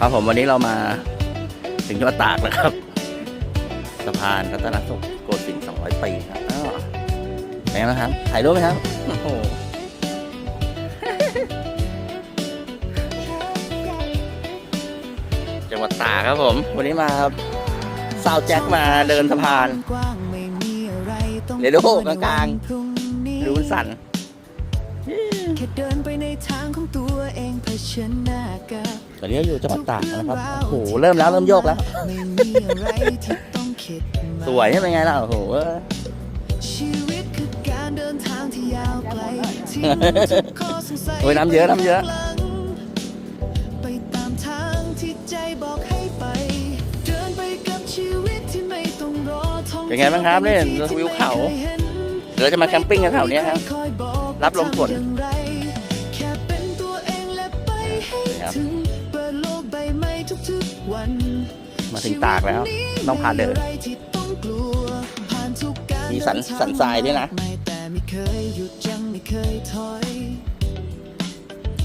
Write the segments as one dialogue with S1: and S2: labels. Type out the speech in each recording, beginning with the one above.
S1: ครับผมวันนี้เรามาถึงจังหวัดตากแล้วครับ สะพานรัตนสุขโกสินทร์200 ปีครับอ้าวเป็นไงบ้างครับ ถ่ายรูปไหมครับ โอ้โหจังหวัดตากครับผม วันนี้มาซาวแจ็คมาเดินสะพาน เดี๋ยวดูกลางๆดูมันสั่น
S2: แค่เดินไปในทางของตัว เองเผชิญหน้ากับ
S1: ตอนนี้อยู่จังหวัดตากนะครับโอ้โหเริ่มแล้วเริ่มโยกแล้ว
S2: ไม่มีอะไรที่ต้องคิดมาก
S1: สวยใช่ไหมไงล่ะโอ้โห
S2: ชีวิตคือการเดินทางที่ยาวไกลที่ทุกข้อสงสัย
S1: โอ้ยน้ำเยอะน้ำเยอะ
S2: ไปตามทางที่ใจบอกให้ไป เดินไปกับชีวิตที่ไม่ต้องรอท่อง
S1: เป็นไงบ้างครับเนี่ยวิวเขาเดี๋ยวเราจะมาแคมปิ้งกันแถวเนี้ยครับรับลมฝน
S2: ถึงเปิดโลกใบใหม่ทุกๆวัน
S1: มาถึงตากแล้ว ต้องพาเดิน
S2: ชีวิตนี้ไม่อะไรที่ต้องกลัวผ่านทุกการ
S1: มีสัน
S2: เดิทง
S1: สันทรายด้วยนะ
S2: ไม่แต่ไม่เคยหยุดยังไม่เคยถอย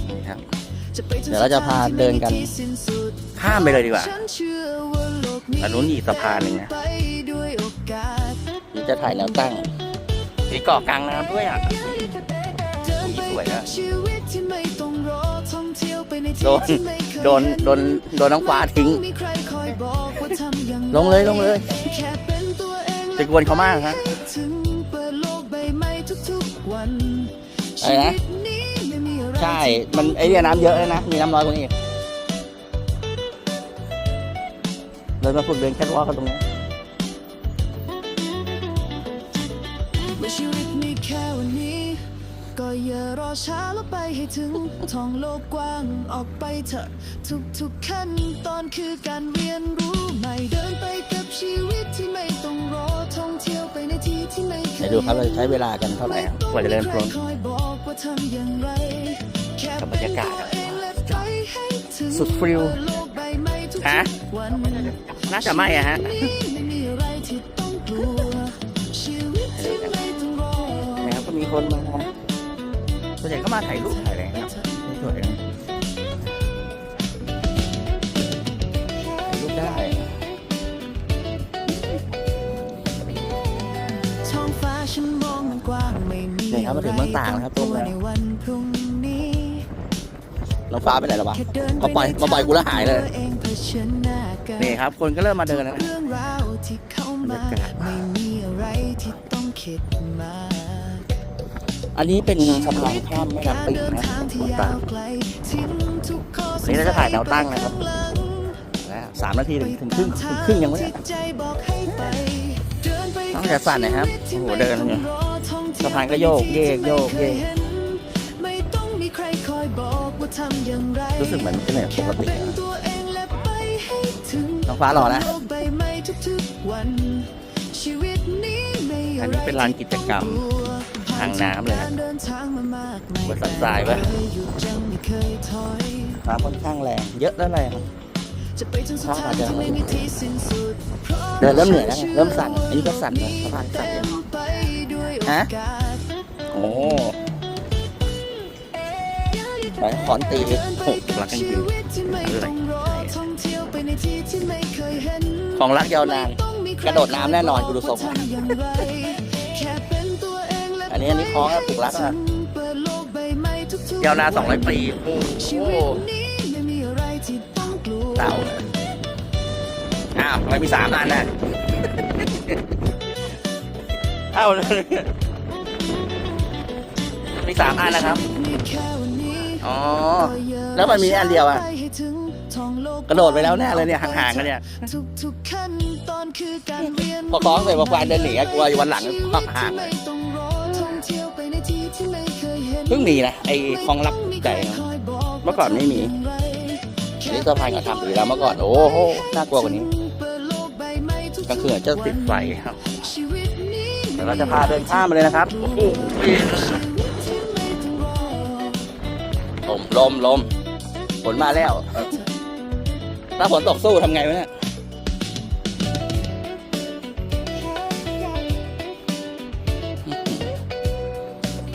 S1: นี่ครับ
S2: จะไปถึง
S1: เดี๋ยวเราจะพาเดินกัน
S2: ที่สิ้นสุด
S1: ข้ามไปเลยดีกว่า
S2: ฉันเชื่อว่าโลกนี้
S1: อันนู้นอีกสะพานหนึ่งนะ
S2: ไปด้วยโอกาส
S1: นี่จะถ่ายแนวตั้งมีเกาะกลางน้ำด้วยอะ
S2: เดินไป
S1: สวย
S2: กั
S1: นะ โดนโดนโดนโดนน้องฟ้าทิ้ง ลงเลยลงเลยจะกวนเขามากฮะอะไรนะ ใช่ มันไอเนี่ยน้ำเยอะเลยนะ มีน้ำน้อยกว่านี้เดินมาฝึกเดินแคทวอล์กกันตรงนี้
S2: เมื่อชีวิตมีแค่วันนี้ ก็อย่ารอช้าแล้วไปให้ถึงท่องโลกกว้างออกไปเถอะ ทุกๆขั้นตอนคือการเรียนรู้ใหม่เดินไปกับชีวิตที่ไม่ต้องรอท่องเที่ยวไปในที่ที่ไม่เคย
S1: เดี๋ยวดูครับเราจะใช้เวลากันเท่าไหร่ครับกว่าจะเดินพรม
S2: คอยบอกว่าทำอย่างไรแค่
S1: กับบรรยากาศ
S2: เป็นตัวเองและไปให้ถึง
S1: สุดฟิล
S2: โลกใบใหม่ทุกๆ
S1: ฮะ
S2: วัน
S1: น่าจะไม่อะฮะ
S2: ไม่มีอะไรที่ต้องกลัวชีวิตที่ไม่ต้องรอ
S1: นะครับก็มีคนมาส่วนใหญ่ก็ มาถ่ายรูปถ่ายอะไรนะครับสวยนะถ่ายรูปได้
S2: ท้องฟ้าฉันมองมันกว้างไม่มี
S1: นี่ครับมาถึงเมืองตากนะครับ
S2: ตัว
S1: ตรงแล้ว
S2: ในวันพรุ่งนี้
S1: น้องฟ้าไปไหนแล้ววะ
S2: แค่เดิน
S1: มาปล่อยมาปล่อยกูแล้วหายเลย
S2: ตัวองเผชิญหน้ากับ
S1: นี่ครับ คนก็เริ่มมาเดินแล้วนะ
S2: เรื่องราวที่เข้ามา
S1: บรรยากาศ
S2: ไม่มี อั
S1: นนี้เป็นสะพานข้ามแม่น้ำปิง
S2: นะทางที่
S1: หัวยาตาว
S2: ไกลทิ้งอส
S1: นี่
S2: ง
S1: เราจะถ่ายแนวตั้งนะครับแล้วสามนาทีถึงถึงครึ่งถึงครึ่งยังไม่ได้ต้องอย่าสั่นนะครับ โอ้โห เดินเนี่ยสะพานก็โยกเยกโยกเยก
S2: ไม่ต้องมีใครคอยบอกว่าทำอย่างไร
S1: รู้สึกเหมือนเป็นแบบปกติ
S2: น้อง
S1: ฟ้ารอนะ
S2: โลกใบใหม่ทุกๆวันชีวิตนี้ไม่
S1: อันนี้เป็นลานกิจกรรม ทางน้ำเลยนะ
S2: เดินทางมามากมาย
S1: บนสันทรายปะ
S2: แต่ไม่เคยหยุดยังไม่เคยถอย
S1: น้ำค่อนข้างแรงเยอะแล้วแรง
S2: จะไปถึงสุดทางที่ไม่มีที่สิ้นสุด
S1: เดินเริ่มเหนื่อยแล้วไงเริ่มสั่นอันนี้ก็สั่นนะสะพานสั่นเลย
S2: ไปด้วยโอ
S1: ฮะ
S2: กาส
S1: โอ้ไปขอนตีโอ้โหรักกันจริงอะไรของรักยาวนานกระโดดน้ำแน่นอนกูดูทรง แล้วอันนี้อันนี้คล้องแล้วผูกรักอะยาวนาน200ปีโอ้โหเต่าอ้าวทำไมมีสามอันน่ะเอ้ามีสามอันนะครับ อ๋อ แล้วมันมีอันเดียวอะกระโดดไปแล้วแน่เลยเนี่ยห่างๆกันเนี่ย
S2: ทุกๆขั้นตอนคือการเรียน
S1: พอคล้องเสร็จพอควานเดินหนีอะกลัวอยู่วันหลังก็ห่างเลยเพิ่งมีนะไอ้คลองรับใจเมื่อก่อนไม่มีนนี้สะพานก็ทำอยู่แล้วเมื่อก่อน โอ้โหน่ากลัวกว่านี้ก็คือจะติดไฟครับเดี๋ยวเราจะพาเดินข้ามมาเลยนะครับโอ้โหลมลมลมฝนมาแล้ว ถ้าฝนตกสู้ทำไงวะเนี่ย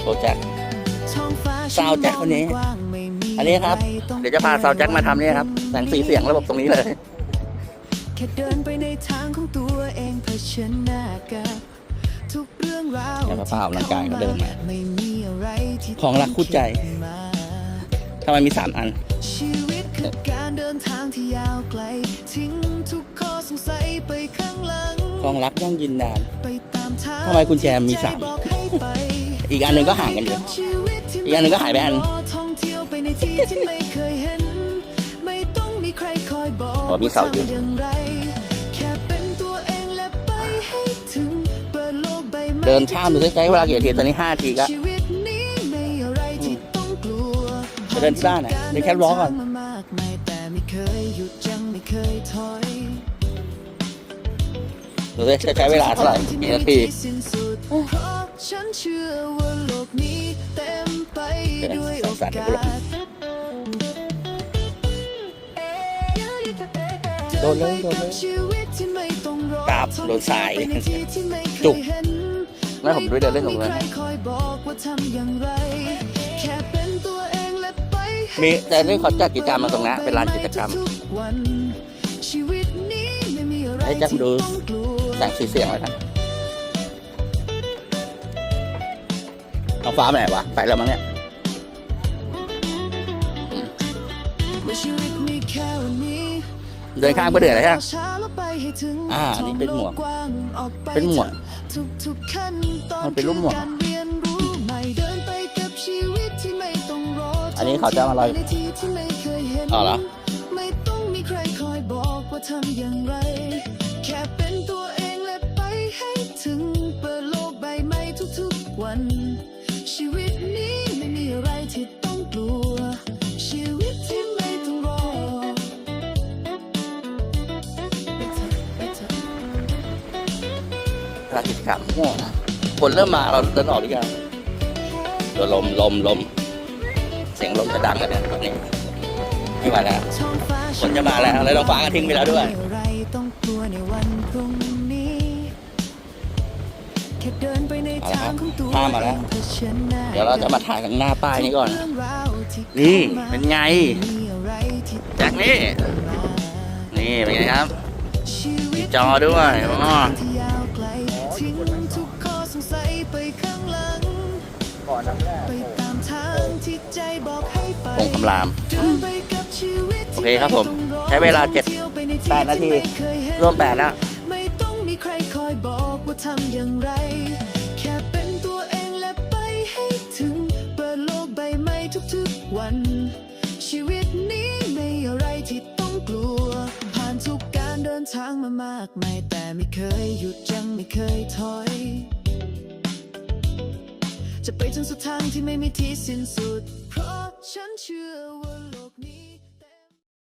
S1: โปรแจ็ค ซาวด์แจ็คคนนี้ อันนี้ครับ เดี๋ยวจะพาซาวแจ็คมาทำเนี่ยครับแสงสีเสียงระบบตรงนี้เลย
S2: แค่เดินไปในทางของตัวเองเผชิญหน้ากับทุกเรื่องราว
S1: แล้วก็พาออกกำลังกายก็เดินมา
S2: ไม่มีอะไรที่
S1: ของรักคู่ใจ
S2: ต้องคิดมา
S1: ทำไมมีสามอัน
S2: ชีวิตคือการเดินทางที่ยาวไกลทิ้งทุกข้อสงสัยไปข้างหลัง
S1: ของรักยั่งยืนนาน
S2: ไปตามทาง
S1: ทำไมกุญแจมีสาม
S2: ที่ใจบ อกให้ไป
S1: อีกอันหนึ่งก็ห่างกันอยู่
S2: ชีวิตที่
S1: อีกอันหนึ่งก็หายไปอัน
S2: ท่องเที่ยวไปในที่ที่ไม่เคยเห็นไม่ต้องมีใครคอยบอก
S1: อ๋อมีเสาอยู่
S2: ว่ทำอย่างไรแค่เป็นตัวเองและไปให้ถึงเปิดโลกใบใหม่
S1: เดินข้ามดูใช้เวลากี่นาทีตอนนี้ห้านาทีก็
S2: ชีวิตนี้ไม่อะไรที่ต้องกลัว
S1: จะเดินที่บ้านอะเดินแค่ร้องก่อน
S2: ผ่านมามากมายแต่ไม่เคยหยุดยังไม่เคยถอย
S1: ดูสิจะใช้เวลาเท่าไหร่กี่นาที
S2: ด้วยโอกาส
S1: โดนเลยโดนเลย
S2: ชีวิตที่ไม่ต้องรอก
S1: ราบโดนทราย
S2: ไปในที่ที่ไม่เคย
S1: จุก
S2: เห็น
S1: แล้วผมด้วยเดินเล่นตรงนั้น
S2: ไม่มีใครคอยบอกว่าทำอย่างไรแค่เป็นตัวเองและไปให้
S1: มีแต่นี่เขาจัดกิจกรรมมาตรงนั้นเป็นลานกิจกรรม
S2: ทุกวันชีวิตนี้ไม่มีอะไร
S1: ให้แจ็ค
S2: ที่
S1: ดู
S2: ต้องกลัว
S1: แสงสีเสียงไว้กันเอาฟ้าไปไหนวะไปแล้วมั้งเนี่ย เดินข้ามก็เดือดแล้วใช่ไหม
S2: ช้าแล้วไปให้ถึง
S1: อ่านี่เป็นหมวก
S2: ท้องโลว้างออกไป
S1: เป็นหมวก
S2: ทุกทุกๆขั้นตอน
S1: มันเป็นรูปหมวก
S2: คือการเรียนรู้ใหม่เดินไปกับชีวิตที่ไม่ต้องรอ
S1: อันนี้เขาจะมาลอย
S2: ในที่ที่ไม่เคยเห็น
S1: อ๋อเหรอ
S2: ไม่ต้องมีใครคอยบอกว่าทำอย่างไร แค่เป็นตัว ลา
S1: กิจกรรมคนเริ่มมาเราเดินออกดีกว่าเดี๋ยวลมลมลมเสียงลมจะดังกันนี่ยตอนนี้ไม่ไหวแล้วฝนจะมาแล้วแล้วท้องฟ้าก็ทิ้งไปแล้วด้วย
S2: ม่มีอะไรต้องกลัวในวันพรุ่งนี้แค่เดินไปในทางของตัว
S1: ข้ามมาแล้ว
S2: เดี๋
S1: ยวเราจะมาถ่ายข้างหน้าป้ายนี้ก่อน นี่เป็นไงจ็คนี่ นี่เป็นไงครับจอด้วยอ๋อ คำราม
S2: เดินไปกับชีวิตที่
S1: โอเคครับผม
S2: ไต้องอ
S1: ใช้เวลาเจ็ด
S2: ที่ยวไปในที่
S1: แปดนาที
S2: ที่ไม่เคยเห็น
S1: ร่วมแปดแล้ว
S2: ไม่ต้องมีใครคอยบอกว่าทำอย่างไร แค่เป็นตัวเองและไปให้ถึง เปิดโลกใบใหม่ทุกๆวัน ชีวิตนี้ไม่อะไรที่ต้องกลัว ผ่านทุกการเดินทางมามากมายแต่ไม่เคยหยุดยังไม่เคยถอย จะไปจนสุดทางที่ไม่มีที่สิ้นสุดเพราะ true